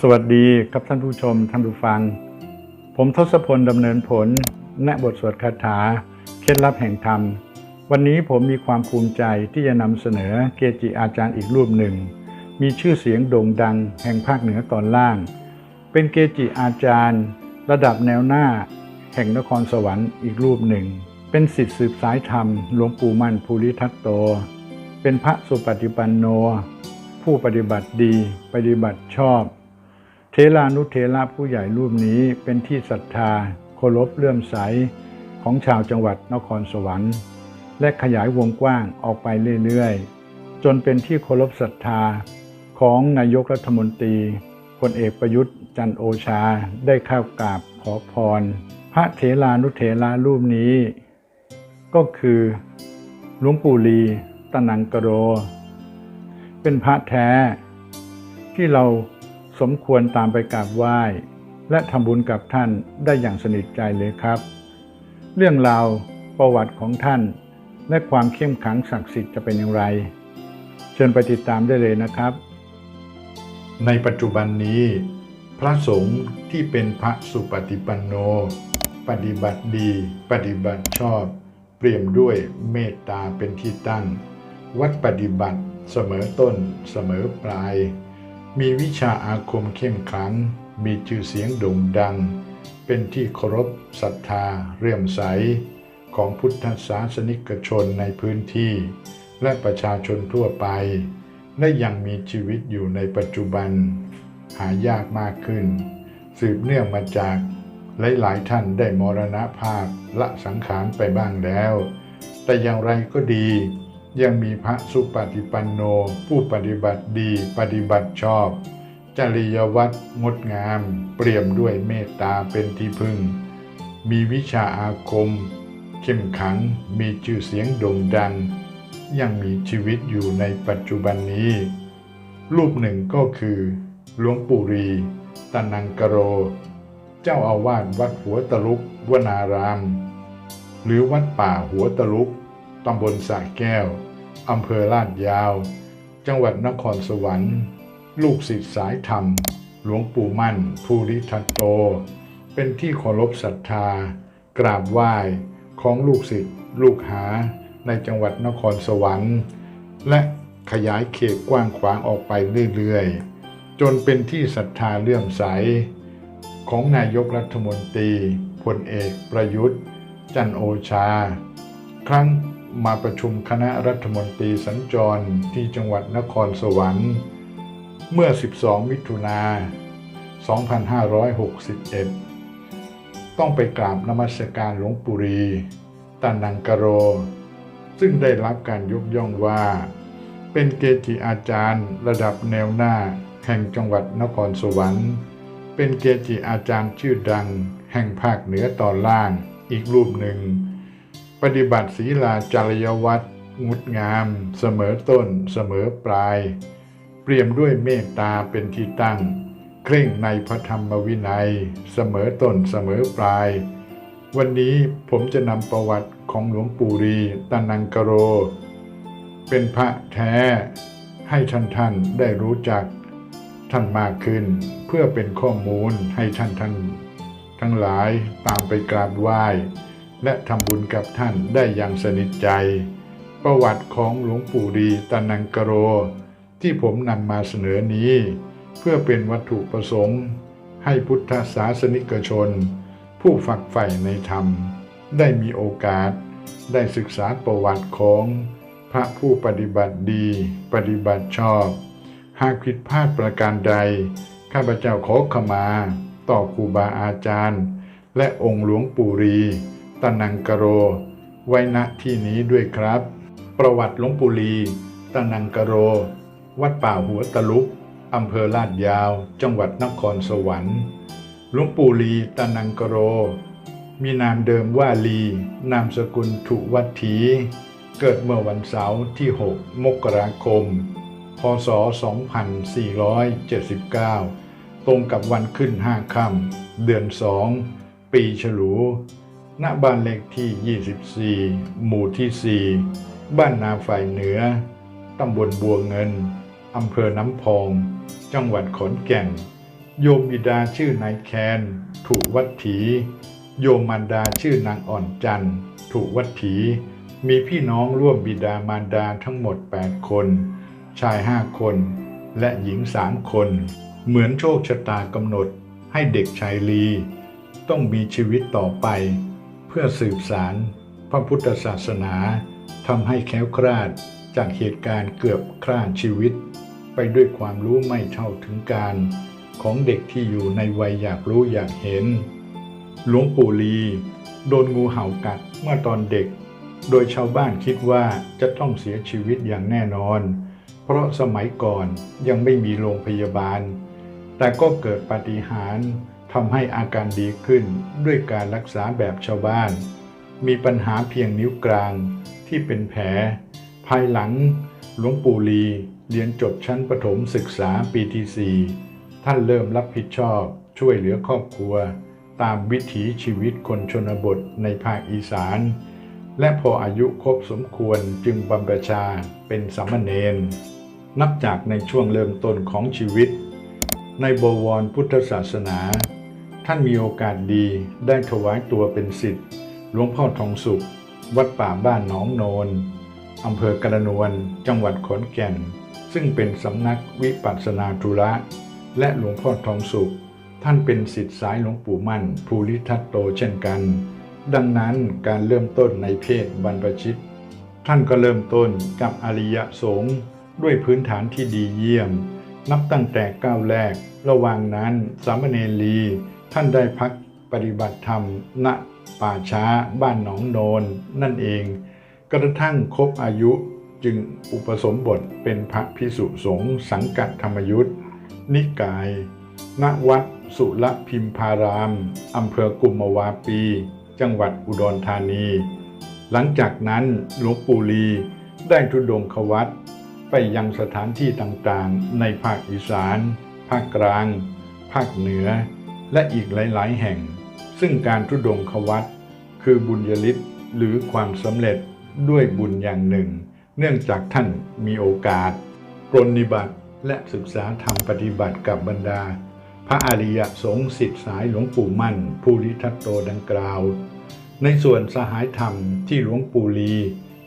สวัสดีครับท่านผู้ชมท่านผู้ฟัง ผมทศพลดำเนินผลณบทสวดคาถา เคล็ดลับแห่งธรรม วันนี้ผมมีความภูมิใจที่จะนำเสนอเกจิอาจารย์อีกรูปหนึ่ง มีชื่อเสียงโด่งดังแห่งภาคเหนือตอนล่าง เป็นเกจิอาจารย์ ระดับแนวหน้า แห่งนครสวรรค์อีกรูปหนึ่ง เป็นสิทธิสืบสายธรรมหลวงปู่มั่นภูริทัตโต เป็นพระสุปฏิปันโน ผู้ปฏิบัติดี ปฏิบัติชอบ เทรานุเทระผู้ใหญ่รูปนี้เป็นที่ศรัทธาเคารพเลื่อมใสของชาวจังหวัดนครสวรรค์ และขยายวงกว้างออกไปเรื่อยๆ จนเป็นที่เคารพศรัทธาของนายกรัฐมนตรีพลเอกประยุทธ์จันโอชาได้เข้ากราบขอพร พระเถรานุเถระรูปนี้ ก็คือหลวงปู่ลีตะนังกโร เป็นพระแท้ที่เรา สมควรตามไปกราบไหว้ และทำบุญกับท่านได้อย่างสนิทใจเลยครับ เรื่องราวประวัติของท่าน และความเข้มขังศักดิ์สิทธิ์จะเป็นอย่างไร เชิญไปติดตามได้เลยนะครับ ในปัจจุบันนี้ พระสงฆ์ที่เป็นพระสุปฏิปันโน ปฏิบัติดี ปฏิบัติชอบ เปรียมด้วยเมตตาเป็นที่ตั้ง วัดปฏิบัติเสมอต้นเสมอปลาย มีวิชาอาคมเข้มขลัง มีชื่อเสียงโด่งดัง เป็นที่เคารพศรัทธาเรื่อมใส ของพุทธศาสนิกชนในพื้นที่ และประชาชนทั่วไป และยังมีชีวิตอยู่ในปัจจุบัน หายากมากขึ้น สืบเนื่องมาจากหลายๆท่านได้มรณภาพละสังขารไปบ้างแล้ว แต่อย่างไรก็ดี ยังมีพระสุปฏิปันโน ผู้ปฏิบัติดีปฏิบัติชอบ จริยวัตรงดงาม เปี่ยมด้วยเมตตาเป็นที่พึ่ง มีวิชาอาคม เข้มขังมีชื่อเสียงโด่งดัง ยังมีชีวิตอยู่ในปัจจุบันนี้ รูปหนึ่งก็คือหลวงปู่รีตนังกโร เจ้าอาวาสวัดหัวตะลุกวนาราม หรือวัดป่าหัวตะลุก ตำบลสระแก้ว อำเภอลาดยาว จังหวัดนครสวรรค์ ลูกศิษย์สายธรรม หลวงปู่มั่น ภูริทัตโต เป็นที่เคารพศรัทธา กราบไหว้ของลูกศิษย์ลูกหาในจังหวัดนครสวรรค์ และขยายเขตกว้างขวางออกไปเรื่อยๆ จนเป็นที่ศรัทธาเลื่อมใส ของนายกรัฐมนตรีพลเอกประยุทธ์ จันโอชา ครั้ง มาประชุมคณะรัฐมนตรีสัญจรที่จังหวัดนครสวรรค์ เมื่อ 12 มิถุนา 2561 ต้องไปกราบนมัสการหลวงปุรีตานังกโร ซึ่งได้รับการยกย่องว่า เป็นเกจิอาจารย์ระดับแนวหน้าแห่งจังหวัดนครสวรรค์ เป็นเกจิอาจารย์ชื่อดัง แห่งภาคเหนือตอนล่างอีกรูปหนึ่ง ปฏิบัติศีลาจารยวัตรงดงาม เสมอต้น เสมอปลาย เปรียมด้วยเมตตาเป็นที่ตั้ง เคร่งในพระธรรมวินัย เสมอต้นเสมอปลาย วันนี้ผมจะนำประวัติของหลวงปู่รีตานังกโร เป็นพระแท้ ให้ท่านท่านได้รู้จักท่านมากขึ้น เพื่อเป็นข้อมูลให้ท่านท่านทั้งหลายตามไปกราบไหว้ และทำบุญกับท่านได้อย่างสนิทใจ ประวัติของหลวงปู่ดีตานังกโร ที่ผมนำมาเสนอนี้ เพื่อเป็นวัตถุประสงค์ ให้พุทธศาสนิกชน ผู้ฝักใฝ่ในธรรม ได้มีโอกาสได้ศึกษาประวัติของพระผู้ปฏิบัติดี ปฏิบัติชอบ หากผิดพลาดประการใด ข้าพเจ้าขอขมา ต่อครูบาอาจารย์ และองค์หลวงปู่รี ตานังกโร ไว้ณที่นี้ด้วยครับ ประวัติหลวงปู่ลีตานังกโร วัดป่าหัวตะลุกอำเภอลาดยาว จังหวัดนครสวรรค์หลวงปู่ลีตานังกโร มีนามเดิมว่าลี นามสกุลถุวัตถี เกิดเมื่อวันเสาร์ที่ 6 มกราคม พศ 2479 ตรงกับวันขึ้น5ค่ำเดือน2ปีฉลู ณบ้านเลขที่ 24 หมู่ที่ 4 บ้านนาฝ่ายเหนือ ตำบลบัวเงิน อำเภอน้ำพอง จังหวัดขอนแก่น โยมบิดาชื่อนายแคน ถูกวัดถี โยมมารดาชื่อนางอ่อนจันทร์ถูกวัดถี มีพี่น้องร่วมบิดามารดาทั้งหมด 8 คน ชาย 5 คน และหญิง3คน เหมือนโชคชะตากำหนดให้เด็กชายลี ต้องมีชีวิตต่อไป พื่อสืบสารพระพุทธศาสนาทำให้แค้วคลาดจากเหตุการณ์เกือบคร่านชีวิต ไปด้วยความรู้ไม่เท่าถึงการของเด็กที่อยู่ในวัยอยากรู้อยากเห็น หลวงปู่ลีโดนงูเห่ากัดเมื่อตอนเด็ก โดยชาวบ้านคิดว่าจะต้องเสียชีวิตอย่างแน่นอน เพราะสมัยก่อนยังไม่มีโรงพยาบาล แต่ก็เกิดปาฏิหาริย์ ทำให้อาการดีขึ้นด้วยการรักษาแบบชาวบ้าน มีปัญหาเพียงนิ้วกลางที่เป็นแผล ภายหลังหลวงปู่ลีเรียนจบชั้นประถมศึกษาปีที่ 4 ท่านเริ่มรับผิดชอบช่วยเหลือครอบครัว ตามวิถีชีวิตคนชนบทในภาคอีสาน และพออายุครบสมควรจึงบำบัญชาเป็นสามเณรนับจากในช่วงเริ่มต้นของชีวิต ในบวรพุทธศาสนา ท่านมีโอกาสดีได้ถวายตัวเป็นศิษย์หลวงพ่อทองสุข วัดป่าบ้านหนองโนนอำเภอกระนวน จังหวัดขอนแก่น ซึ่งเป็นสำนักวิปัสสนาธุระ และหลวงพ่อทองสุข ท่านเป็นศิษย์สายหลวงปู่มั่น ภูริทัตโตเช่นกัน ดังนั้นการเริ่มต้นในเพศบรรพชิต ท่านก็เริ่มต้นกับอริยสงฆ์ด้วยพื้นฐานที่ดีเยี่ยม นับตั้งแต่ก้าวแรก ระหว่างนั้นสามเณรลี ท่านได้พักปฏิบัติธรรม ณ ป่าช้าบ้านหนองโนนนั่นเอง กระทั่งครบอายุจึงอุปสมบทเป็นพระพิสุสงฆ์สังกัดธรรมยุทธนิกาย ณ วัดสุรพิมพารามอำเภอกุมวาปี จังหวัดอุดรธานี หลังจากนั้นหลวงปู่ลีได้ทุดงควัตไปยังสถานที่ต่างๆ ในภาคอีสาน ภาคกลาง ภาคเหนือ และอีกหลาย ๆ แห่ง ซึ่งการทุดงควัตคือบุญยฤทธิ์หรือความสำเร็จด้วยบุญอย่างหนึ่ง เนื่องจากท่านมีโอกาสปรนนิบัติและศึกษาธรรมปฏิบัติกับบรรดา พระอริยสงฆ์สิทธิสายหลวงปู่มั่น ภูริทัตโตดังกล่าว ในส่วนสหายธรรมที่หลวงปู่ลี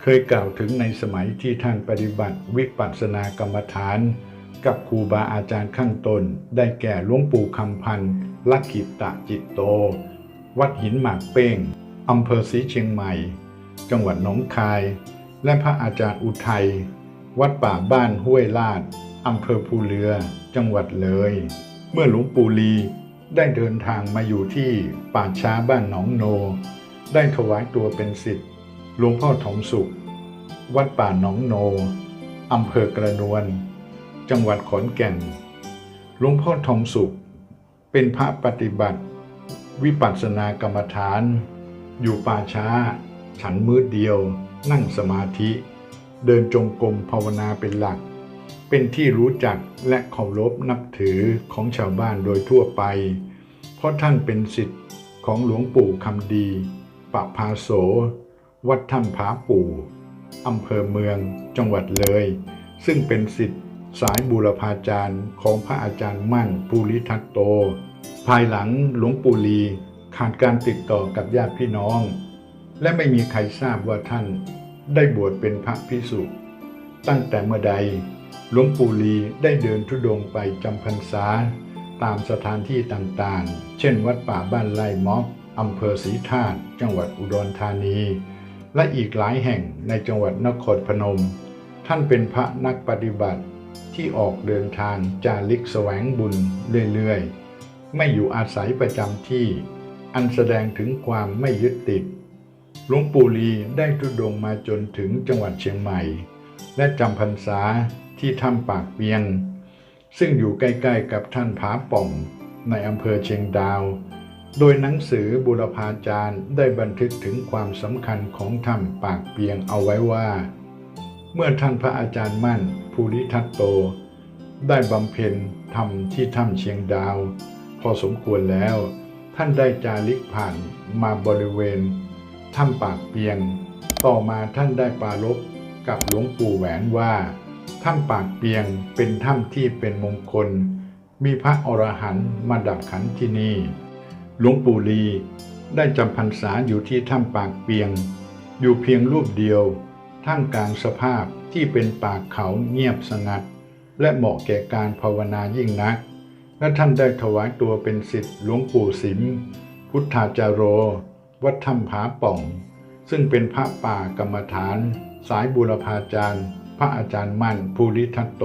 เคยกล่าวถึงในสมัยที่ท่านปฏิบัติวิปัสสนากรรมฐาน กับครูบาอาจารย์ข้างตนได้แก่หลวงปู่คำพันธ์ลักขิตะจิตโต วัดหินหมากเป้งอำเภอศรีเชียงใหม่ จังหวัดหนองคาย และพระอาจารย์อุทัย วัดป่าบ้านห้วยลาดอำเภอภูเรือ จังหวัดเลย เมื่อหลวงปู่ลีได้เดินทางมาอยู่ที่ป่าช้าบ้านหนองโน ได้ถวายตัวเป็นศิษย์หลวงพ่อทองสุข วัดป่าหนองโนอำเภอกระนวน จังหวัดขอนแก่น หลวงพ่อทองสุข เป็นพระปฏิบัติ วิปัสสนากรรมฐาน อยู่ป่าช้า ฉันมืดเดียว นั่งสมาธิ เดินจงกรมภาวนาเป็นหลัก เป็นที่รู้จักและเคารพนับถือของชาวบ้านโดยทั่วไป เพราะท่านเป็นศิษย์ของหลวงปู่คำดีปะพาโส วัดถ้ำผาปู่อำเภอเมืองจังหวัดเลย ซึ่งเป็นศิษย์ สายบูรพาจารย์ของพระอาจารย์มั่นภูริทัตโต ภายหลังหลวงปู่ลีขาดการติดต่อกับญาติพี่น้อง และไม่มีใครทราบว่าท่านได้บวชเป็นพระพิสุตั้งแต่เมื่อใดหลวงปู่ลีได้เดินทุดงค์ไปจำพรรษา ตามสถานที่ต่างๆ เช่นวัดป่าบ้านไร่ม็อกอำเภอศรีธาตุจังหวัดอุดรธานี และอีกหลายแห่งในจังหวัดนครพนม ท่านเป็นพระนักปฏิบัติ ที่ออกเดินทางจาริกแสวงบุญเรื่อยๆ ไม่อยู่อาศัยประจำที่ อันแสดงถึงความไม่ยึดติดหลวงปู่ลีได้ทุดงมาจนถึงจังหวัดเชียงใหม่ และจำพรรษาที่ถ้ำปากเปียง ซึ่งอยู่ใกล้ๆกับท่านผาป่องในอำเภอเชียงดาว โดยหนังสือบุรพาจารย์ได้บันทึกถึงความสำคัญของถ้ำปากเปียงเอาไว้ว่า เมื่อท่านพระอาจารย์มั่นภูริทัตโต ได้บำเพ็ญธรรมที่ถ้ำเชียงดาว พอสมควรแล้ว ท่านได้จาริกผ่านมาบริเวณถ้ำปากเปียง ต่อมาท่านได้ปารภกับหลวงปู่แหวนว่าถ้ำปากเปียงเป็นถ้ำที่เป็นมงคล มีพระอรหันต์มาดับขันที่นี่ หลวงปู่ลีได้จำพรรษาอยู่ที่ถ้ำปากเปียง อยู่เพียงรูปเดียว ท่ามกลางสภาพที่เป็นป่าเขาเงียบสงัด และเหมาะแก่การภาวนายิ่งนัก และท่านได้ถวายตัวเป็นศิษย์หลวงปู่สิม พุทธาจารโร วัดถ้ำผาป่อง ซึ่งเป็นพระป่ากรรมฐาน สายบุรพาจารย์ พระอาจารย์มั่นภูริทัตโต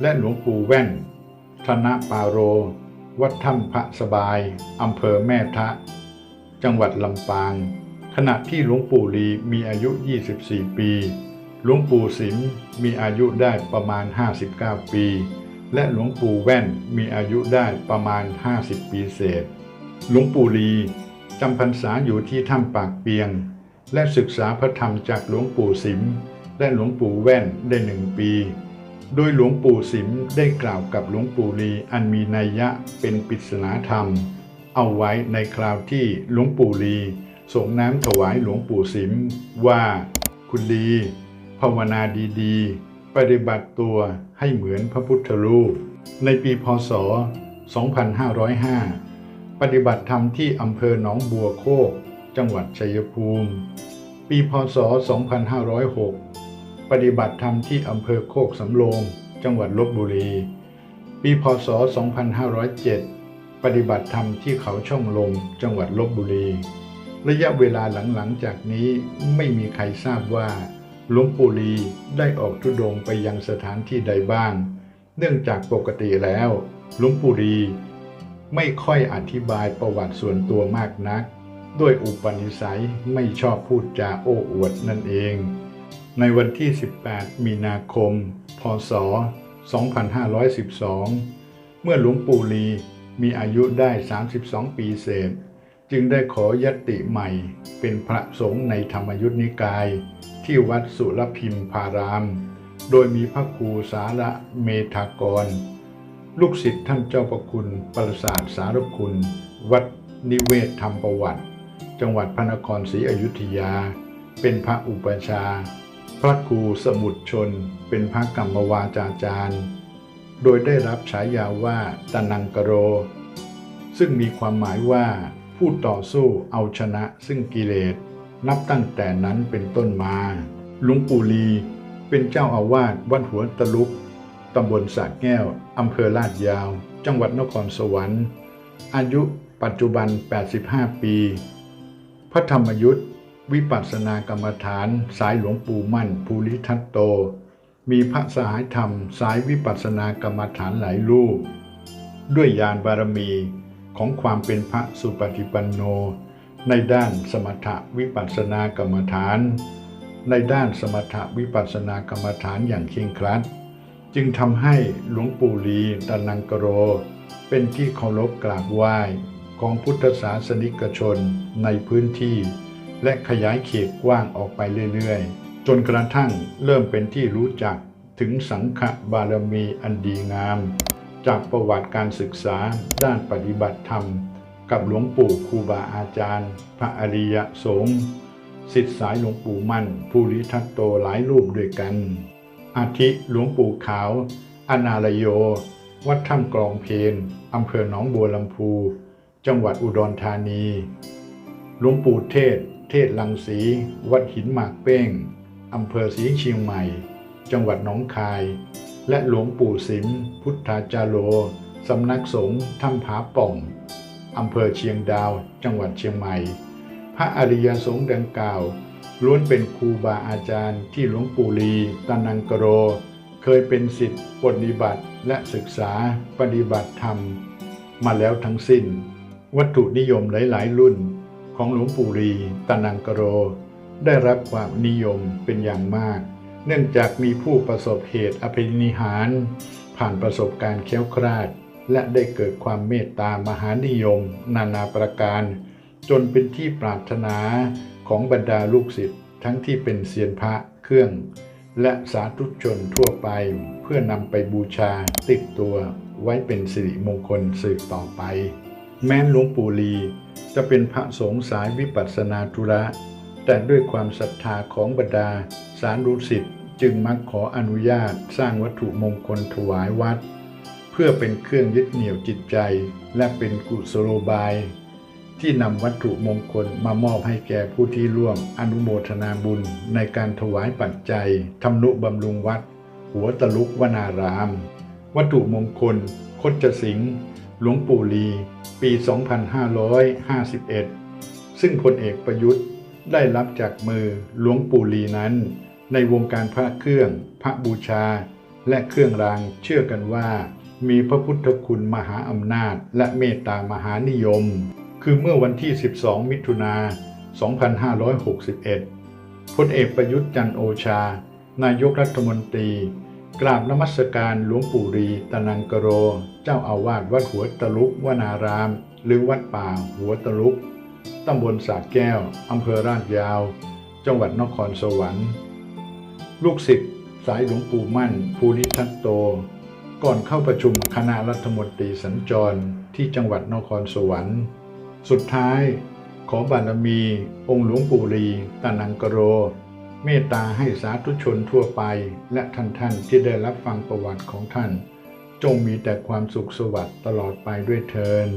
และหลวงปู่แว่น ธนปาโร วัดถ้ำพระสบายอำเภอแม่ทะ จังหวัดลำปาง ขณะที่หลวงปู่ลีมีอายุ 24 ปี หลวงปู่สิมมีอายุได้ประมาณ 59 ปี และหลวงปู่แว่นมีอายุได้ประมาณ 50 ปีเศษ หลวงปู่ลีจำพรรษาอยู่ที่ถ้ำปากเปียง และศึกษาพระธรรมจากหลวงปู่สิม และหลวงปู่แว่นได้หนึ่งปี โดยหลวงปู่สิมได้กล่าวกับหลวงปู่ลีอันมีนัยยะเป็นปริศนาธรรม เอาไว้ในคราวที่หลวงปู่ลี ส่งน้ำถวายหลวงปู่สิมว่าคุณลีภาวนาดีๆ ปฏิบัติตัวให้เหมือนพระพุทธรูป ในปีพศ 2505 ปฏิบัติธรรมที่อำเภอหนองบัวโคก จังหวัดชัยภูมิ ปีพศ 2506 ปฏิบัติธรรมที่อำเภอโคกสำโรงจังหวัดลบบุรี ปีพศ 2507 ปฏิบัติธรรมที่เขาช่องลม จังหวัดลบบุรี ระยะเวลาหลังๆจากนี้ไม่มีใครทราบว่าหลวงปู่ลีได้ออกทุดงไปยังสถานที่ใดบ้าง เนื่องจากปกติแล้วหลวงปู่ลีไม่ค่อยอธิบายประวัติส่วนตัวมากนัก ด้วยอุปนิสัยไม่ชอบพูดจาโอ้อวดนั่นเอง ในวันที่ 18 มีนาคม พศ 2512 เมื่อหลวงปู่ลีมีอายุได้ 32 ปีเศษ จึงได้ขอยตติใหม่เป็นพระสงฆ์ในธรรมยุทธนิกาย ที่วัดสุรพิมพาราม โดยมีพระครูสาระเมธากร ลูกศิษย์ท่านเจ้าประคุณประสาทสารคุณ วัดนิเวศธรรมประวัติ จังหวัดพระนครศรีอยุธยา เป็นพระอุปชา พระครูสมุทรชน เป็นพระกรรมวาจาจารย์ โดยได้รับฉายาว่าตานังกโร ซึ่งมีความหมายว่า ผู้ต่อสู้เอาชนะซึ่งกิเลส นับตั้งแต่นั้นเป็นต้นมาหลวงปู่ลีเป็นเจ้าอาวาสวัดหัวตะลุกตำบลสระแก้ว อำเภอลาดยาว จังหวัดนครสวรรค์ อายุปัจจุบัน 85 ปี พระธรรมยุทธวิปัสสนากรรมฐานสายหลวงปู่มั่นภูริทัตโต มีพระสหายธรรมสายวิปัสสนากรรมฐานหลายรูป ด้วยญาณบารมี ของความเป็นพระสุปฏิปันโน ในด้านสมถวิปัสสนากรรมฐาน ในด้านสมถวิปัสสนากรรมฐานอย่างเคร่งครัด จึงทำให้หลวงปู่ลีตานังกโร เป็นที่เคารพกราบไหว้ของพุทธศาสนิกชนในพื้นที่ และขยายเขตกว้างออกไปเรื่อยๆ จนกระทั่งเริ่มเป็นที่รู้จักถึงสังฆบารมีอันดีงาม จากประวัติการศึกษาด้านปฏิบัติธรรม กับหลวงปู่ครูบาอาจารย์ พระอริยสงฆ์สิทธิสายหลวงปู่มั่น ภูริทัตโตหลายรูปด้วยกัน อาทิหลวงปู่ขาว อนาลโย วัดถ้ำกลองเพนอำเภอหนองบัวลำพู จังหวัดอุดรธานี หลวงปู่เทศ เทศลังสี วัดหินหมากเป้งอำเภอศรีเชียงใหม่ จังหวัดหนองคาย และหลวงปู่สิมพุทธาจาโรสำนักสงฆ์ถ้ำผาป่องอำเภอเชียงดาว จังหวัดเชียงใหม่ พระอริยสงฆ์ดังกล่าว ล้วนเป็นครูบาอาจารย์ที่หลวงปู่ลีตานังกโร เคยเป็นสิทธิปฏิบัติและศึกษาปฏิบัติธรรม มาแล้วทั้งสิ้น วัตถุนิยมหลาย ๆ รุ่นของหลวงปู่ลีตานังกโร ได้รับความนิยมเป็นอย่างมาก เนื่องจากมีผู้ประสบเหตุอภินิหาร ผ่านประสบการณ์แค้วคลาด และได้เกิดความเมตตามหานิยม นานาประการ จนเป็นที่ปรารถนาของบรรดาลูกศิษย์ทั้งที่เป็นเซียนพระเครื่อง และสาธุชนทั่วไปเพื่อนำไปบูชาติดตัวไว้เป็นสิริมงคลสืบต่อไป แม้นหลวงปู่ลีจะเป็นพระสงฆ์สายวิปัสสนาธุระ แต่ด้วยความศรัทธาของบรรดา สารุสิทธิ์จึงมักขออนุญาตสร้างวัตถุมงคลถวายวัด เพื่อเป็นเครื่องยึดเหนี่ยวจิตใจ และเป็นกุศโลบาย ที่นำวัตถุมงคลมามอบให้แก่ผู้ที่ร่วมอนุโมทนาบุญในการถวายปัจจัยทำนุบำรุงวัด หัวตะลุกวนาราม วัตถุมงคล คดจสิงห์หลวงปู่ลี ปี 2551 ซึ่งพลเอกประยุทธ์ ได้รับจากมือหลวงปู่ลีนั้น ในวงการพระเครื่อง พระบูชา และเครื่องรางเชื่อกันว่า มีพระพุทธคุณมหาอำนาจ และเมตตามหานิยม คือเมื่อวันที่ 12 มิถุนา 2561 พลเอกประยุทธ์จันโอชา นายกรัฐมนตรี กราบนมัสการหลวงปู่รีตนังกโร เจ้าอาวาสวัดหัวตะลุกวนาราม หรือวัดป่าหัวตะลุก ตำบลสาแก้ว อำเภอราชยาว จังหวัดนครสวรรค์ ลูกศิษย์สายหลวงปู่มั่น ภูริทัตโต ก่อนเข้าประชุมคณะรัฐมนตรีสัญจรที่จังหวัดนครสวรรค์ สุดท้ายขอบารมี องค์หลวงปู่รีตานังกโร เมตตาให้สาธุชนทั่วไป และท่านท่านที่ได้รับฟังประวัติของท่าน จงมีแต่ความสุขสวัสดิ์ตลอดไปด้วยเทิน